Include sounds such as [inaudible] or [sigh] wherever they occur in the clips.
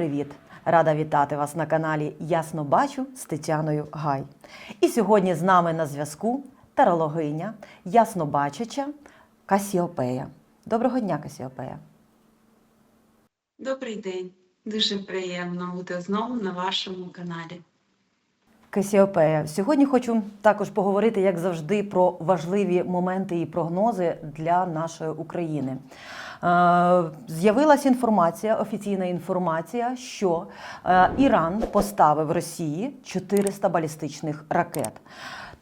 привіт! Рада вітати вас на каналі Ясно Бачу з Тетяною Гай. І сьогодні з нами на зв'язку тарологиня, яснобачача Касіопея. Доброго дня, Касіопея. Добрий день. Дуже приємно бути знову на вашому каналі. Касіопея, сьогодні хочу також поговорити, як завжди, про важливі моменти і прогнози для нашої України. Е, З'явилася інформація, офіційна інформація, що е, Іран поставив Росії 400 балістичних ракет.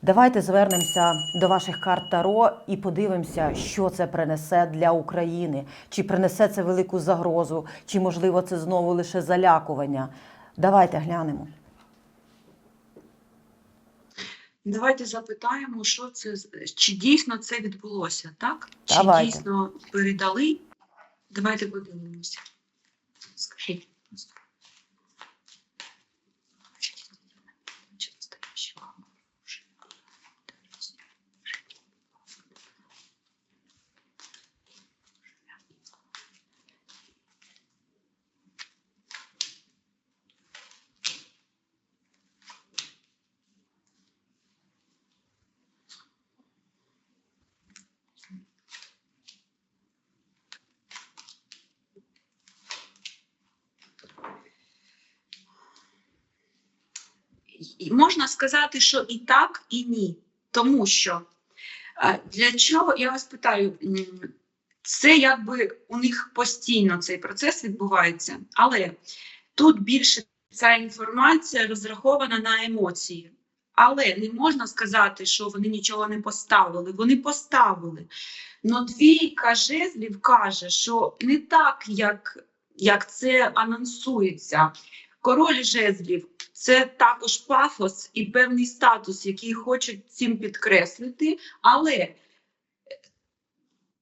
Давайте звернемося до ваших карт Таро і подивимося, що це принесе для України. Чи принесе це велику загрозу, чи можливо це знову лише залякування. Давайте глянемо. Давайте запитаємо, що це чи дійсно це відбулося, так? Давайте. Чи дійсно передали? Давайте подивимося. Скажіть. Можна сказати, що і так, і ні. Тому що е, для чого я вас питаю, це якби у них постійно цей процес відбувається, але тут більше ця інформація розрахована на емоції. Але не можна сказати, що вони нічого не поставили. Вони поставили. Но двійка жезлів каже, що не так, як, як це анонсується. Король жезлів це також пафос і певний статус, який хочуть цим підкреслити, але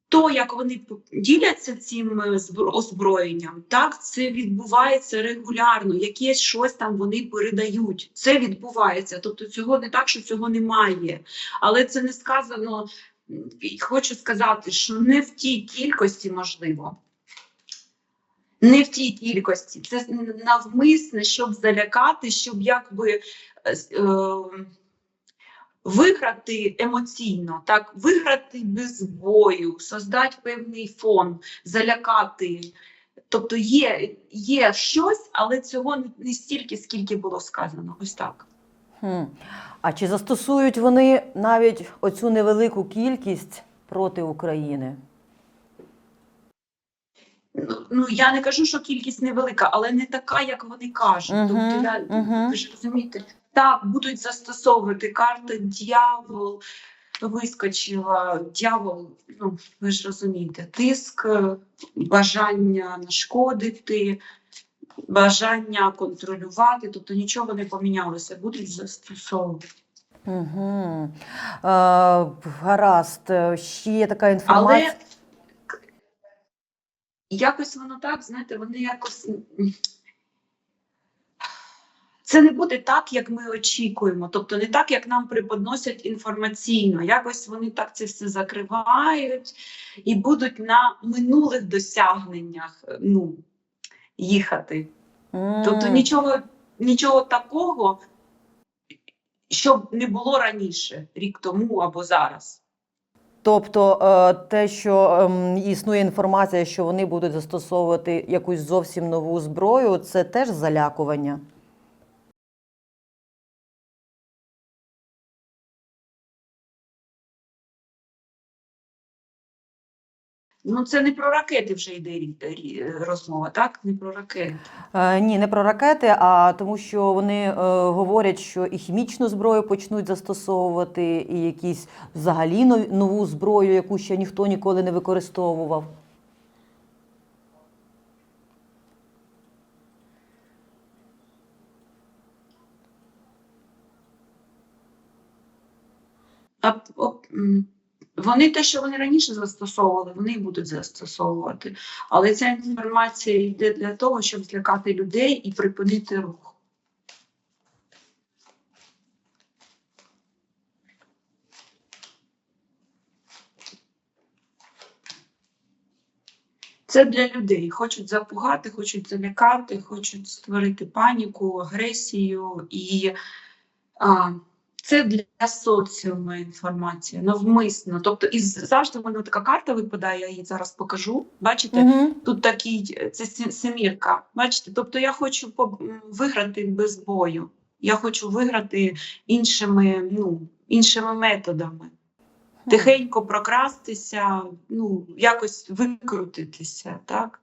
то, як вони діляться цим е, озброєнням, так це відбувається регулярно. Якесь щось там вони передають. Це відбувається. Тобто цього не так, що цього немає. Але це не сказано. Хочу сказати, що не в тій кількості можливо. Не в тій кількості. Це навмисне, щоб залякати, щоб якби е, е, виграти емоційно, так, виграти без бою, создати певний фон, залякати. Тобто є, є щось, але цього не, стільки, скільки було сказано. Ось так. Хм. А чи застосують вони навіть оцю невелику кількість проти України? Ну, я не кажу, що кількість невелика, але не така, як вони кажуть. Мгм, Тобто, я, мгм. ви ж розумієте, так, будуть застосовувати карти дьявол, вискочила, дьявол, ну ви ж розумієте, тиск, бажання нашкодити, бажання контролювати, тобто нічого не помінялося, будуть застосовувати. Угу. Е, гаразд, ще є така інформація. Але якось воно так, знаєте, вони якось. Це не буде так, як ми очікуємо, тобто не так, як нам преподносять інформаційно. Якось вони так це все закривають і будуть на минулих досягненнях е, ну, їхати. Тобто нічого, нічого такого, щоб не було раніше, рік тому або зараз. Тобто е, те, що ем, існує інформація, що вони будуть застосовувати якусь зовсім нову зброю, це теж залякування. Ну, це не про ракети вже йде розмова, так? Не про ракети. Е, ні, не про ракети, а тому, що вони е, говорять, що і хімічну зброю почнуть застосовувати, і якісь взагалі нову зброю, яку ще ніхто ніколи не використовував. А о, вони те, що вони раніше застосовували, вони будуть застосовувати. Але ця інформація йде для того, щоб злякати людей і припинити рух. Це для людей. Хочуть запугати, хочуть залякати, хочуть створити паніку, агресію. І а, це для соціуму інформація, навмисно. Тобто, і завжди в мене така карта випадає, я її зараз покажу. Бачите? Угу. Тут такий це семірка. Бачите, тобто я хочу виграти без бою. Я хочу виграти іншими, ну, іншими методами. Тихенько прокрастися, ну, якось викрутитися, так?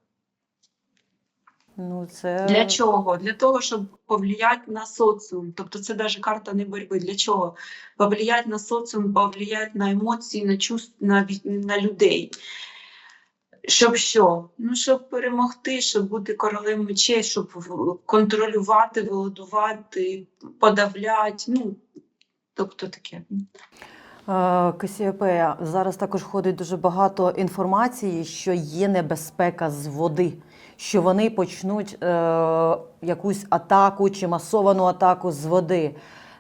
Ну, це... Для чого? Для того, щоб повлияти на соціум. Тобто це навіть карта не боротьби. Для чого? Повлияти на соціум, повлияти на емоції, на чувств, на, на людей. Щоб що? Ну, щоб перемогти, щоб бути королем мечей, щоб контролювати, володувати, подавляти. Ну, тобто таке. Е, Касіопея, зараз також ходить дуже багато інформації, що є небезпека з води, що вони почнуть е, якусь атаку чи масовану атаку з води.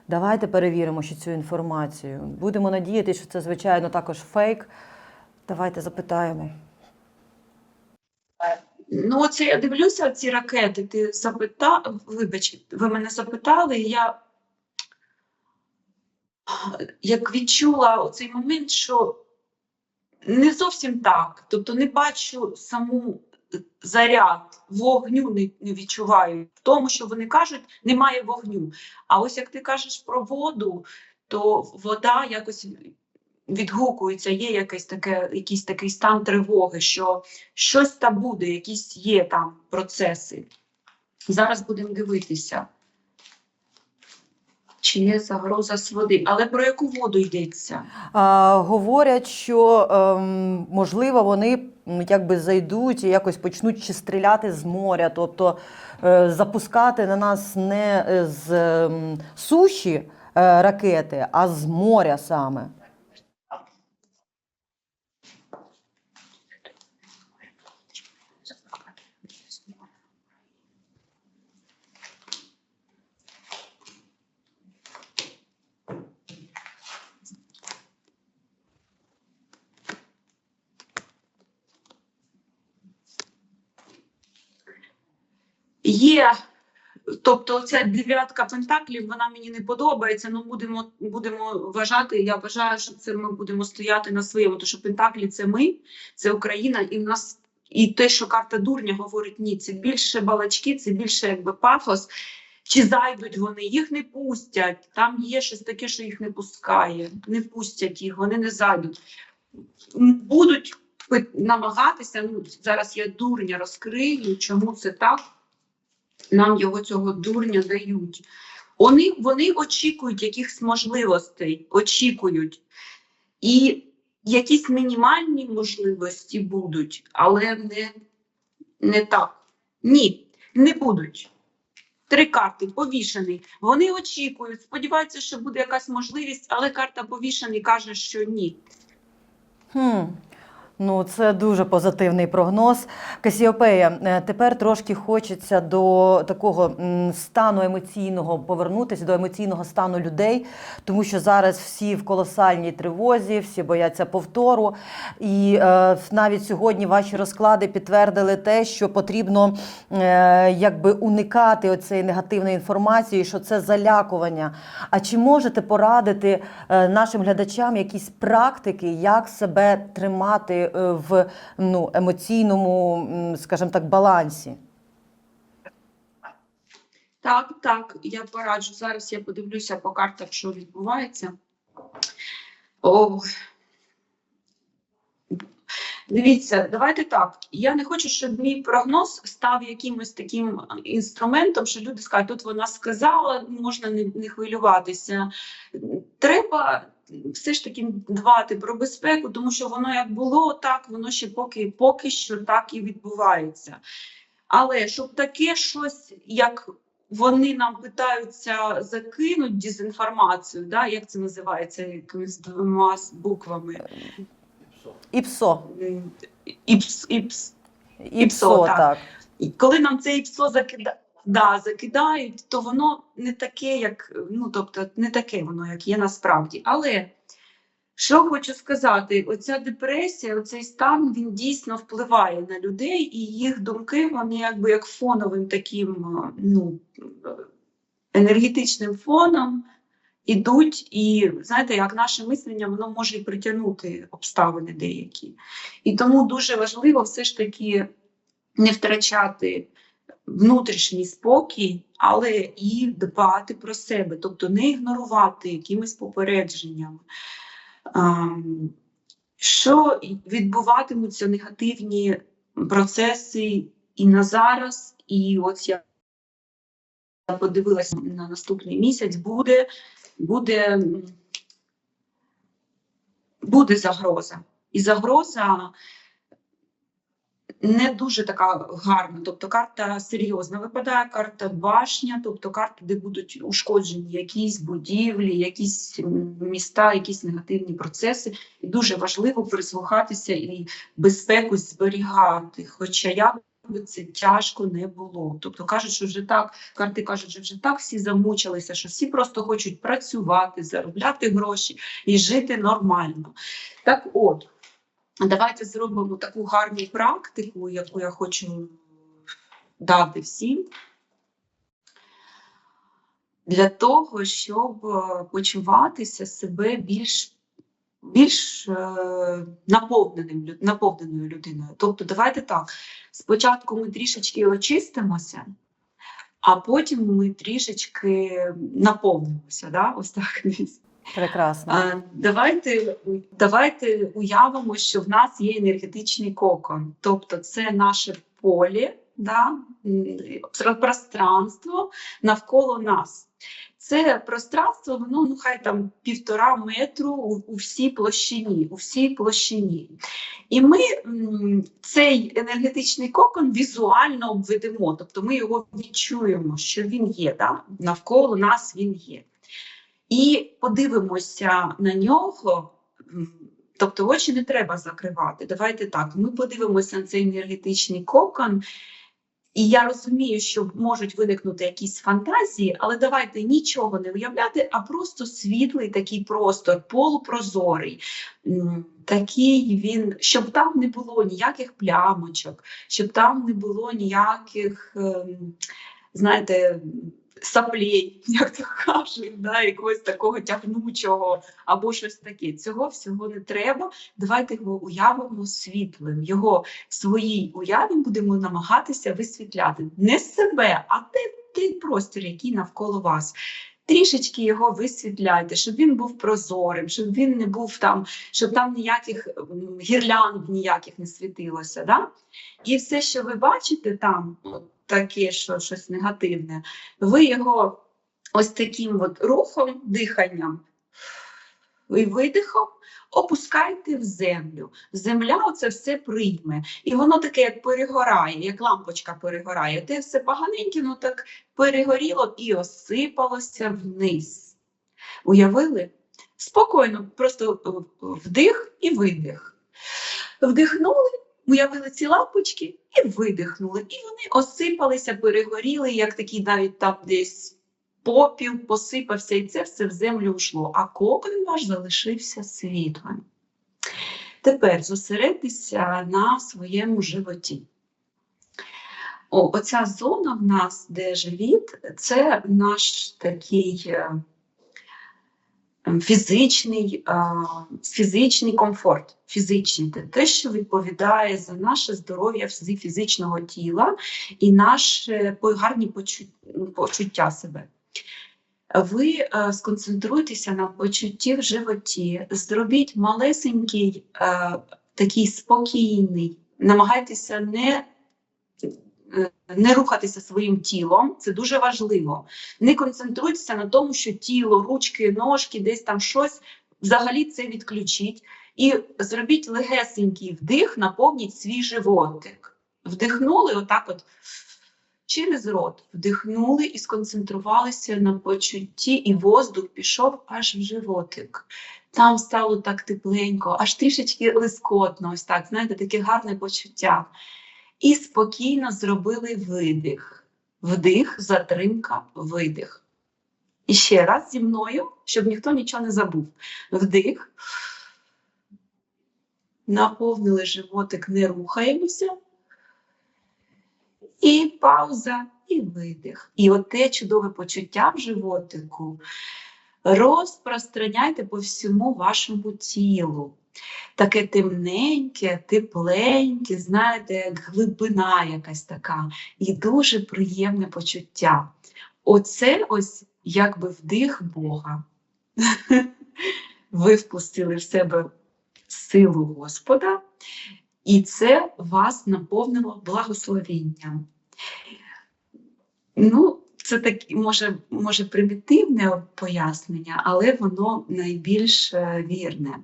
Давайте перевіримо ще цю інформацію. Будемо надіятися, що це, звичайно, також фейк. Давайте запитаємо. Ну, оце я дивлюся, ці ракети. Ти запитав, вибач, ви мене запитали, і я як відчула оцей момент, що не зовсім так. Тобто не бачу саму заряд вогню не, не відчуваю. В тому, що вони кажуть, немає вогню. А ось як ти кажеш про воду, то вода якось відгукується, є якийсь, таке, якийсь такий стан тривоги, що щось там буде, якісь є там процеси. Зараз будемо дивитися, чи є загроза з води. Але про яку воду йдеться? А, говорять, що ем, можливо вони якби зайдуть і якось почнуть чи стріляти з моря, тобто е, запускати на нас не е, з е, суші ракети, а з моря саме. Є, тобто ця дев'ятка пентаклів, вона мені не подобається. Ну будемо, будемо вважати. Я вважаю, що це ми будемо стояти на своєму. Тому що пентаклі це ми, це Україна, і в нас і те, що карта дурня говорить, ні, це більше балачки, це більше якби пафос. Чи зайдуть вони, їх не пустять. Там є щось таке, що їх не пускає. Не пустять їх, вони не зайдуть. Будуть намагатися. Ну зараз я дурня розкрию, чому це так нам його цього дурня дають. Вони, вони очікують якихось можливостей, очікують. І якісь мінімальні можливості будуть, але не, не так. Ні, не будуть. Три карти повішений. Вони очікують, сподіваються, що буде якась можливість, але карта повішений каже, що ні. Хм. Ну, це дуже позитивний прогноз. Касіопея, е, тепер трошки хочеться до такого стану емоційного повернутися, до емоційного стану людей, тому що зараз всі в колосальній тривозі, всі бояться повтору. І е, навіть сьогодні ваші розклади підтвердили те, що потрібно е, якби уникати оцеї негативної інформації, що це залякування. А чи можете порадити е, нашим глядачам якісь практики, як себе тримати в ну, емоційному, скажімо так, балансі? Так, так, я пораджу. Зараз я подивлюся по картах, що відбувається. О. Дивіться, давайте так. Я не хочу, щоб мій прогноз став якимось таким інструментом, що люди скажуть, тут вона сказала, можна не, не хвилюватися. Треба все ж таки дбати про безпеку, тому що воно як було, так воно ще поки, поки що так і відбувається. Але щоб таке щось, як вони нам питаються закинуть дезінформацію, да, як це називається, якимись двома буквами. Іпсо. Іпс, іпс. Іпсо, так. так. І коли нам це іпсо закида... да, закидають, то воно не таке, як ну тобто не таке воно, як є насправді. Але Що хочу сказати, оця депресія, оцей стан він дійсно впливає на людей, і їх думки вони якби як фоновим таким е, ну, енергетичним фоном ідуть, і знаєте, як наше мислення воно може і притягнути обставини деякі. І тому дуже важливо все ж таки не втрачати внутрішній спокій, але і дбати про себе, тобто не ігнорувати якимись попередженнями. Що відбуватимуться негативні процеси і на зараз, і от я подивилася на наступний місяць, буде, буде, буде загроза. І загроза не дуже така гарна. Тобто карта серйозна випадає, карта башня, тобто карта, де будуть ушкоджені якісь будівлі, якісь міста, якісь негативні процеси. І дуже важливо прислухатися і безпеку зберігати. Хоча як би це тяжко не було. Тобто кажуть, що вже так, карти кажуть, що вже так всі замучилися, що всі просто хочуть працювати, заробляти гроші і жити нормально. Так от. Давайте зробимо таку гарну практику, яку я хочу дати всім, для того, щоб е, почуватися себе більш, більш е, наповненим, наповненою людиною. Тобто, давайте так: спочатку ми трішечки очистимося, а потім ми трішечки наповнимося. Да? Ось так. Прекрасно. А, Давайте, давайте уявимо, що в нас є енергетичний кокон, тобто це наше поле, да, пространство навколо нас. Це пространство, воно ну хай там півтора метру у, у всій площині, у всій площині. І ми цей енергетичний кокон візуально обведемо, тобто ми його відчуємо, що він є, да? навколо нас він є. І подивимося на нього. Тобто очі не треба закривати. Давайте так. Ми подивимося на цей енергетичний кокон, і я розумію, що можуть виникнути якісь фантазії, але давайте нічого не уявляти, а просто світлий такий простор, полупрозорий. Такий він, щоб там не було ніяких плямочок, щоб там не було ніяких, ем, знаєте, саплей, [laughs] як то кажуть, да, якогось такого тягнучого або щось таке. Цього всього не треба. Давайте його уявимо світлим. Його в своїй уяві будемо намагатися висвітляти не себе, а те- той простір, який навколо вас. Трішечки його висвітляйте, щоб він був прозорим, щоб він не був там, щоб там ніяких гірлянд ніяких не світилося. Да? І все, що ви бачите там, таке, що щось негативне, ви його ось таким от рухом, диханням і видихом опускайте в землю. Земля оце все прийме. І воно таке, як перегорає, як лампочка перегорає. Те все поганеньке, ну так перегоріло і осипалося вниз. Уявили? Спокійно, просто вдих і видих. Вдихнули, уявили ці лампочки і видихнули. І вони осипалися, перегоріли, як такі навіть там десь попіл посипався, і це все в землю йшло. А кокон ваш залишився світлим. Тепер зосередьтеся на своєму животі. О, оця зона в нас, де живіт, це наш такий е, фізичний, е, фізичний комфорт, фізичний, те- що відповідає за наше здоров'я фізичного тіла і наше гарні почуття себе. Ви е, сконцентруйтеся на почутті в животі, зробіть малесенький, е, такий спокійний, намагайтеся не, не рухатися своїм тілом, це дуже важливо. Не концентруйтеся на тому, що тіло, ручки, ножки, десь там щось, взагалі це відключіть. І зробіть легесенький вдих, наповніть свій животик. Вдихнули отак от через рот, вдихнули і сконцентрувалися на почутті, і воздух пішов аж в животик. Там стало так тепленько, аж трішечки лискотно, ось так, знаєте, таке гарне почуття. І спокійно зробили видих. Вдих, затримка, видих. І ще раз зі мною, щоб ніхто нічого не забув. Вдих, наповнили животик, не рухаємося. І пауза, і видих. І оте чудове почуття в животику розпространяйте по всьому вашому тілу. Таке темненьке, тепленьке, знаєте, як глибина якась така, і дуже приємне почуття. Оце ось якби вдих Бога. [laughs] Ви впустили в себе силу Господа, і це вас наповнило благословенням. Ну, це так, може, може примітивне пояснення, але воно найбільш е, вірне.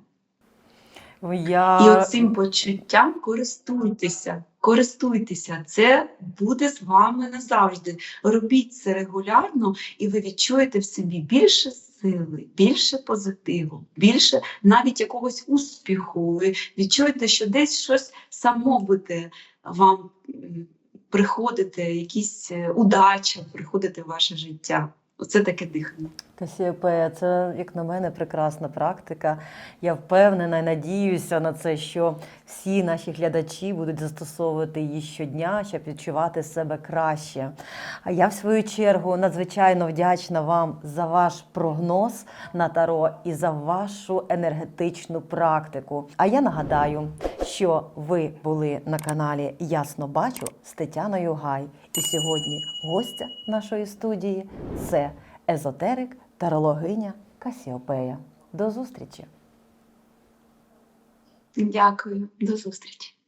Я... І оцим почуттям користуйтеся, користуйтеся, це буде з вами назавжди. Робіть це регулярно, і ви відчуєте в собі більше сили, більше позитиву, більше навіть якогось успіху. Ви відчуєте, що десь щось само буде вам приходити, якісь е, удача приходити в ваше життя. Оце таке дихання. Касіопея, це, як на мене, прекрасна практика. Я впевнена і надіюся на це, що всі наші глядачі будуть застосовувати її щодня, щоб відчувати себе краще. А я, в свою чергу, надзвичайно вдячна вам за ваш прогноз на таро і за вашу енергетичну практику. А я нагадаю, що ви були на каналі Ясно Бачу з Тетяною Гай. І сьогодні гостя нашої студії це езотерик тарологиня Касіопея. До зустрічі! Дякую, до зустрічі.